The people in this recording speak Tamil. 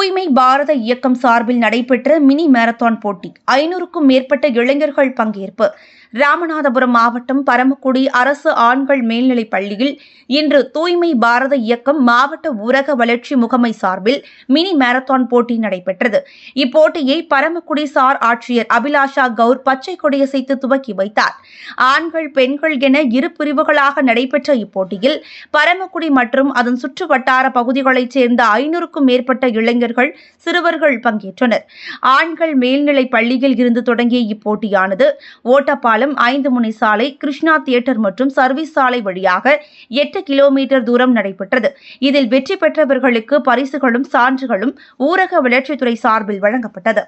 தூய்மை பாரத இயக்கம் சார்பில் நடைபெற்ற மினி மாரத்தான் போட்டி ஐநூறுக்கும் மேற்பட்ட இளைஞர்கள் பங்கேற்பு. ராமநாதபுரம் மாவட்டம் பரமக்குடி அரசு ஆண்கள் மேல்நிலைப் பள்ளியில் இன்று தூய்மை பாரத இயக்கம் மாவட்ட ஊரக வளர்ச்சி முகமை சார்பில் மினி மாரத்தான் போட்டி நடைபெற்றது. இப்போட்டியை பரமக்குடி சார் ஆட்சியர் அபிலாஷா கவுர் பச்சை கொடியசைத்து துவக்கி வைத்தார். ஆண்கள் பெண்கள் என இரு பிரிவுகளாக நடைபெற்ற இப்போட்டியில் பரமக்குடி மற்றும் அதன் சுற்று வட்டார பகுதிகளைச் சேர்ந்த ஐநூறுக்கும் மேற்பட்ட இளைஞர்கள் சிறுவர்கள் பங்கேற்றனர். ஆண்கள் மேல்நிலைப் பள்ளியில் இருந்து தொடங்கிய இப்போட்டியானது பாலம் ஐந்து முனை சாலை கிருஷ்ணா தியேட்டர் மற்றும் சர்வீஸ் சாலை வழியாக எட்டு கிலோமீட்டர் தூரம் நடைபெற்றது. இதில் வெற்றி பெற்றவர்களுக்கு பரிசுகளும் சான்றுகளும் ஊரக வளர்ச்சித்துறை சார்பில் வழங்கப்பட்டது.